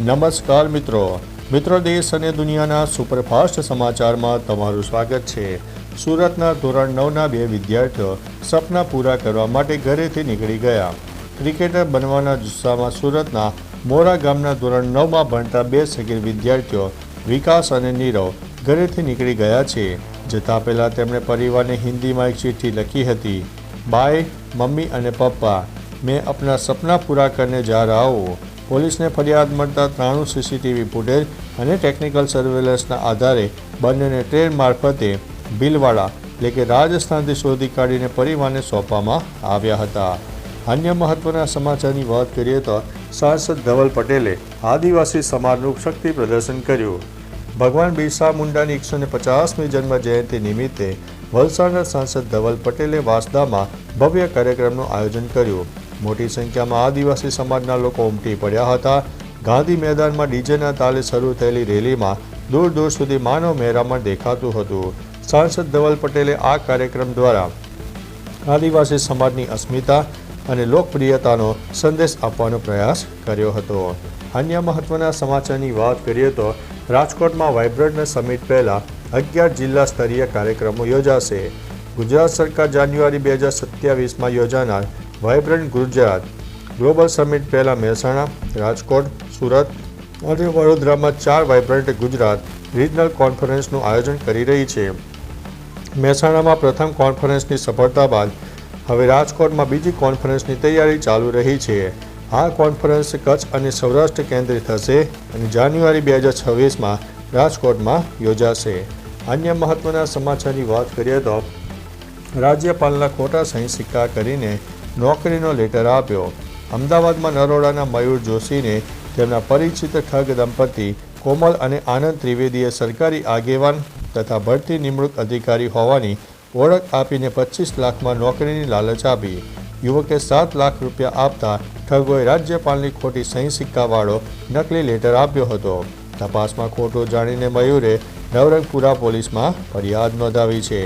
નમસ્કાર મિત્રો. મિત્રો દેશ અને દુનિયાના સુપરફાસ્ટ સમાચારમાં તમારું સ્વાગત છે. સુરતના ધોરણ નવના બે વિદ્યાર્થીઓ સપના પૂરા કરવા માટે ઘરેથી નીકળી ગયા. ક્રિકેટર બનવાના જુસ્સામાં સુરતના મોરા ગામના ધોરણ નવમાં ભણતા બે સગીર વિદ્યાર્થીઓ વિકાસ અને નીરવ ઘરેથી નીકળી ગયા છે. જતાં પહેલાં તેમણે પરિવારને હિન્દીમાં એક ચિઠ્ઠી લખી હતી. બાય, મમ્મી અને પપ્પા, મેં આપણા સપના પૂરા કરીને જા રહા હું પોલીસને ફરિયાદ મળતા ત્રાણું સીસીટીવી ફૂટેજ અને ટેકનિકલ સર્વેલન્સના આધારે બંનેને ટ્રેન મારફતે ભીલવાડા, એટલે કે રાજસ્થાનથી શોધી કાઢીને પરિવારને સોંપવામાં આવ્યા હતા. અન્ય મહત્વના સમાચારની વાત કરીએ તો સાંસદ ધવલ પટેલે આદિવાસી સમાજનું શક્તિ પ્રદર્શન કર્યું. ભગવાન બિરસા મુંડાની એકસો ને પચાસમી જન્મ જયંતિ નિમિત્તે વલસાડના સાંસદ ધવલ પટેલે વાસદામાં ભવ્ય કાર્યક્રમનું આયોજન કર્યું. મોટી સંખ્યામાં આદિવાસી સમાજના લોકો ઉમટી પડ્યા હતા. ગાંધી મેદાનમાં ડીજેના તાલે શરૂ થયેલી રેલીમાં દૂર દૂર સુધી માનવ મહેરામણ દેખાતું હતું. સાંસદ ધવલ પટેલે આ કાર્યક્રમ દ્વારા આદિવાસી સમાજની અસ્મિતા અને લોકપ્રિયતાનો સંદેશ આપવાનો પ્રયાસ કર્યો હતો. અન્ય મહત્વના સમાચારની વાત કરીએ તો રાજકોટમાં વાઇબ્રન્ટ સમિટ પહેલાં અગિયાર જિલ્લા સ્તરીય કાર્યક્રમો યોજાશે. ગુજરાત સરકાર જાન્યુઆરી બે હજાર સત્યાવીસમાં યોજાનાર વાઇબ્રન્ટ ગુજરાત, ગ્લોબલ સમિટ પહેલાં મહેસાણા, રાજકોટ, સુરત અને વડોદરામાં ચાર વાઇબ્રન્ટ ગુજરાત રિજનલ કોન્ફરન્સનું આયોજન કરી રહી છે. મહેસાણામાં પ્રથમ કોન્ફરન્સની સફળતા બાદ હવે રાજકોટમાં બીજી કોન્ફરન્સની તૈયારી ચાલુ રહી છે. આ કોન્ફરન્સ કચ્છ અને સૌરાષ્ટ્ર કેન્દ્રિત થશે અને જાન્યુઆરી બે હજાર છવ્વીસમાં રાજકોટમાં યોજાશે. અન્ય મહત્વના સમાચારની વાત કરીએ તો રાજ્યપાલના ખોટા સહી સિક્કા કરીને નોકરીનો લેટર આપ્યો. અમદાવાદમાં નરોડાના મયુર જોશીને તેમના પરિચિત ઠગ દંપતી કોમલ અને આનંદ ત્રિવેદીએ સરકારી આગેવાન તથા ભરતી નિમણૂક અધિકારી હોવાની ઓળખ આપીને પચીસ લાખમાં નોકરીની લાલચ આપી. યુવકે સાત લાખ રૂપિયા આપતા ઠગોએ રાજ્યપાલની ખોટી સહી સિક્કાવાળો નકલી લેટર આપ્યો હતો. તપાસમાં ખોટું જાણીને મયુરે નવરંગપુરા પોલીસમાં ફરિયાદ નોંધાવી છે.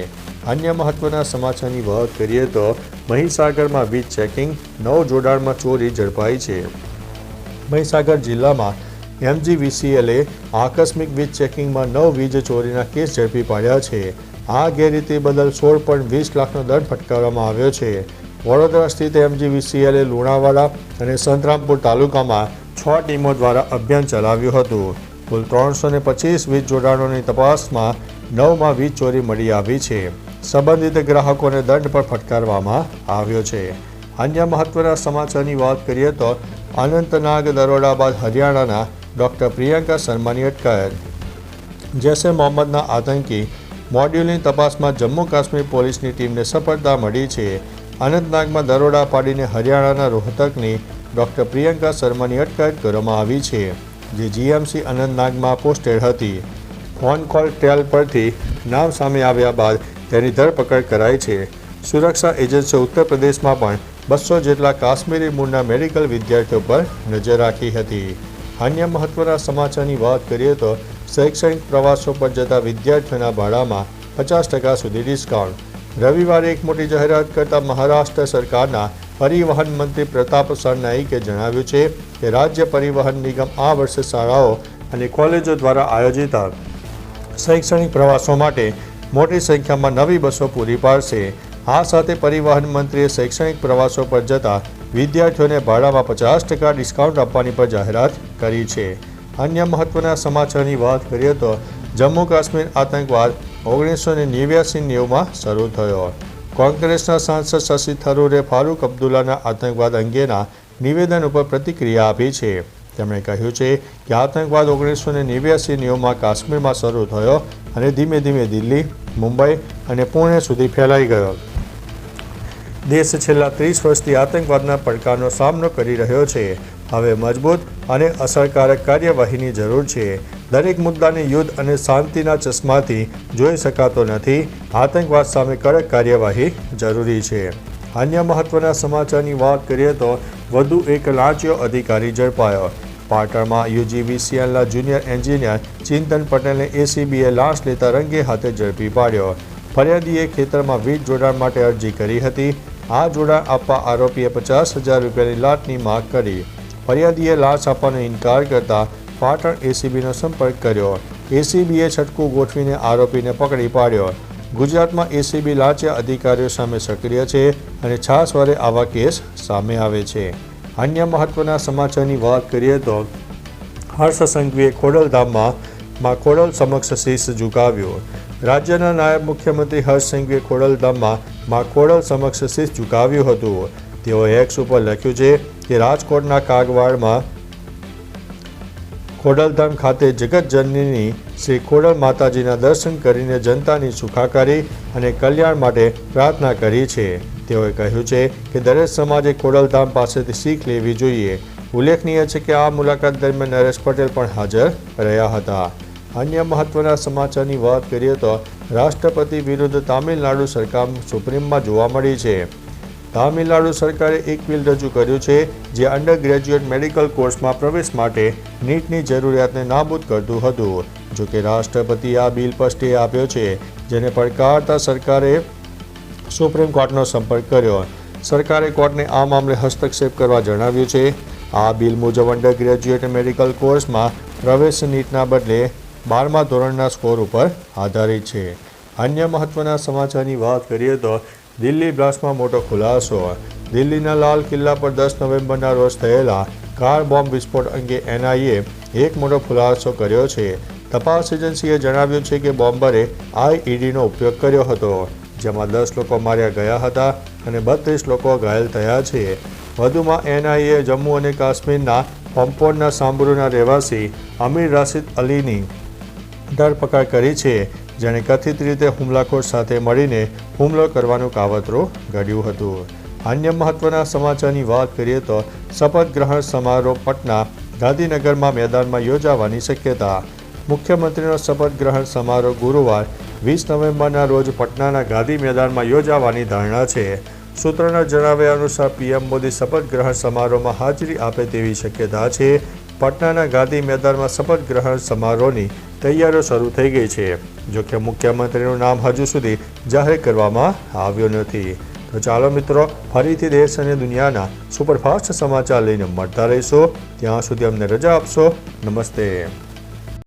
અન્ય મહત્વના સમાચારની વાત કરીએ તો મહીસાગરમાં વીજ ચેકિંગ, નવ જોડાણમાં ચોરી ઝડપાઈ છે. મહીસાગર જિલ્લામાં એમજીવીસીએલે આકસ્મિક વીજ ચેકિંગમાં નવ વીજ ચોરીના કેસ ઝડપી પાડ્યા છે. આ ગેરરીતિ બદલ સોળ પોઈન્ટ વીસ લાખનો દંડ ફટકારવામાં આવ્યો છે. વડોદરા સ્થિત એમજીવીસીએલે લુણાવાડા અને સંતરામપુર તાલુકામાં છ ટીમો દ્વારા અભિયાન ચલાવ્યું હતું. કુલ ત્રણસો ને પચીસ વીજ જોડાણોની તપાસમાં નવમાં વીજ ચોરી મળી આવી છે. સંબંધિત ગ્રાહકોને દંડ પણ ફટકારવામાં આવ્યો છે. અન્ય મહત્વના સમાચારની વાત કરીએ તો અનંતનાગ દરોડા બાદ હરિયાણાના ડૉક્ટર પ્રિયંકા શર્માની અટકાયત. જૈશે મોહમ્મદના આતંકી મોડ્યુલની તપાસમાં જમ્મુ કાશ્મીર પોલીસની ટીમને સફળતા મળી છે. અનંતનાગમાં દરોડા પાડીને હરિયાણાના રોહતકની ડૉક્ટર પ્રિયંકા શર્માની અટકાયત કરવામાં આવી છે, જે જીએમસી અનંતનાગમાં પોસ્ટેડ હતી. ફોન કોલ ટેલ પરથી નામ સામે આવ્યા બાદ તેની ધરપકડ કરાઈ છે. સુરક્ષા એજન્સીઓ ઉત્તર પ્રદેશમાં પણ બસો જેટલા કાશ્મીરી મૂળના મેડિકલ વિદ્યાર્થીઓ પર નજર રાખી હતી. અન્ય મહત્વના સમાચારની વાત કરીએ તો શૈક્ષણિક પ્રવાસો પર જતા વિદ્યાર્થીઓના ભાડામાં પચાસ ટકા સુધી ડિસ્કાઉન્ટ. રવિવારે એક મોટી જાહેરાત કરતા મહારાષ્ટ્ર સરકારના પરિવહન મંત્રી પ્રતાપ સરનાઈકે જણાવ્યું છે કે રાજ્ય પરિવહન નિગમ આ વર્ષે શાળાઓ અને કોલેજો દ્વારા આયોજિત શૈક્ષણિક પ્રવાસો માટે મોટી સંખ્યામાં નવી બસો પૂરી પાડશે. આ સાથે પરિવહન મંત્રીએ શૈક્ષણિક પ્રવાસો પર જતા વિદ્યાર્થીઓને ભાડામાં પચાસ ટકા ડિસ્કાઉન્ટ આપવાની પણ જાહેરાત કરી છે. અન્ય મહત્વના સમાચારની વાત કરીએ તો જમ્મુ કાશ્મીર આતંકવાદ ઓગણીસો ને નેવ્યાસી નેવમાં શરૂ થયો. કોંગ્રેસના સાંસદ શશી થરૂરે ફારૂક અબ્દુલ્લાના આતંકવાદ અંગેના નિવેદન ઉપર પ્રતિક્રિયા આપી છે. તેમણે કહ્યું છે કે આતંકવાદ ઓગણીસો ને નેવ્યાસી નિયમમાં કાશ્મીરમાં શરૂ થયો અને ધીમે ધીમે દિલ્હી, મુંબઈ અને પુણે સુધી ફેલાઈ ગયો. દેશ છેલ્લા ત્રીસ વર્ષથી આતંકવાદના પડકારનો સામનો કરી રહ્યો છે. હવે મજબૂત અને અસરકારક કાર્યવાહીની જરૂર છે. દરેક મુદ્દાને યુદ્ધ અને શાંતિના ચશ્માથી જોઈ શકાતો નથી. આતંકવાદ સામે કડક કાર્યવાહી જરૂરી છે. અન્ય મહત્વના સમાચારની વાત કરીએ તો વધુ એક લાંચિયો અધિકારી ઝડપાયો. પાટણમાં યુજીવીસીએલના જુનિયર એન્જિનિયર ચિંતન પટેલને એસીબીએ લાંચ લેતા રંગે હાથે ઝડપી પાડ્યો. ફરિયાદીએ ખેતરમાં વીજ જોડાણ માટે અરજી કરી હતી. આ જોડાણ આપવા આરોપીએ પચાસ હજાર રૂપિયાની લાંચની માગ કરી. ફરિયાદીએ લાંચ આપવાનો ઇનકાર કરતા પાટણ એસીબીનો સંપર્ક કર્યો. એસીબીએ છટકું ગોઠવીને આરોપીને પકડી પાડ્યો. ગુજરાતમાં એસીબી લાંચિયા અધિકારીઓ સામે સક્રિય છે અને છાસ વડે આવા કેસ સામે આવે છે. અન્ય મહત્વના સમાચારની વાત કરીએ તો હર્ષ સંઘવીએ ખોડલધામમાં માં ખોડલ સમક્ષ શીશ ઝુકાવ્યો. રાજ્યના નાયબ મુખ્યમંત્રી હર્ષ સંઘવીએ ખોડલધામમાં માં ખોડલ સમક્ષ શીશ ઝુકાવ્યું હતું. તેઓએ એક્સ ઉપર લખ્યું છે કે રાજકોટના કાગવાડમાં ખોડલધામ ખાતે જગતજનની શ્રી ખોડલ માતાજીના દર્શન કરીને જનતાની સુખાકારી અને કલ્યાણ માટે પ્રાર્થના કરી છે. તેઓએ કહ્યું છે કે દરેક સમાજે ખોડલધામ પાસેથી શીખ લેવી જોઈએ. ઉલ્લેખનીય છે કે આ મુલાકાત દરમિયાન નરેશ પટેલ પણ હાજર રહ્યા હતા. અન્ય મહત્વના સમાચારની વાત કરીએ તો રાષ્ટ્રપતિ વિરુદ્ધ તામિલનાડુ સરકાર સુપ્રીમમાં જોવા મળી છે. તામિલનાડુ સરકારે એક બિલ રજૂ કર્યું છે જે અંડર ગ્રેજ્યુએટ મેડિકલ કોર્સમાં પ્રવેશ માટે નીટની જરૂરિયાતને નાબૂદ કરતું હતું. જોકે રાષ્ટ્રપતિ આ બિલ પર સ્ટે આપ્યો છે, જેને પડકારતા સરકારે સુપ્રીમ કોર્ટનો સંપર્ક કર્યો. સરકારે કોર્ટને આ મામલે હસ્તક્ષેપ કરવા જણાવ્યું છે. આ બિલ મુજબ અંડર ગ્રેજ્યુએટ મેડિકલ કોર્સમાં પ્રવેશ નીટના બદલે બારમા ધોરણના સ્કોર ઉપર આધારિત છે. અન્ય મહત્વના સમાચારની વાત કરીએ તો દિલ્હી બ્લાસ્ટમાં મોટો ખુલાસો. દિલ્હીના લાલ કિલ્લા પર દસ નવેમ્બરના રોજ થયેલા કાર બોમ્બ વિસ્ફોટ અંગે એનઆઈએ એક મોટો ખુલાસો કર્યો છે. તપાસ એજન્સીએ જણાવ્યું છે કે બોમ્બરે આઈઈડીનો ઉપયોગ કર્યો હતો, જેમાં દસ લોકો માર્યા ગયા હતા અને બત્રીસ લોકો ઘાયલ થયા છે. વધુમાં એનઆઈએ જમ્મુ અને કાશ્મીરના પંપોરના સાંભરૂના રહેવાસી અમીર રાશિદ અલીની ધરપકડ કરી છે. જેણે કથિત રીતે હુમલાખોર સાથે મળીને હુમલો કરવાનું કાવતરું ઘડ્યું હતું. અન્ય મહત્વના સમાચારની વાત કરીએ તો શપથ ગ્રહણ સમારોહ પટના ગાંધીનગરમાં મેદાનમાં યોજાવાની શક્યતા. મુખ્યમંત્રીનો શપથ ગ્રહણ સમારોહ ગુરુવાર વીસ નવેમ્બરના રોજ પટનાના ગાંધી મેદાનમાં યોજાવાની ધારણા છે. સૂત્રોના જણાવ્યા અનુસાર પીએમ મોદી શપથ ગ્રહણ સમારોહમાં હાજરી આપે તેવી શક્યતા છે. પટનાના ગાંધી મેદાનમાં શપથ ગ્રહણ સમારોહની તૈયારીઓ શરૂ થઈ ગઈ છે. જોકે મુખ્યમંત્રીનું નામ હજુ સુધી જાહેર કરવામાં આવ્યું નથી. તો ચાલો મિત્રો, ફરીથી દેશ અને દુનિયાના સુપરફાસ્ટ સમાચાર લઈને મળતા રહીશો. ત્યાં સુધી અમને રજા આપશો. નમસ્તે.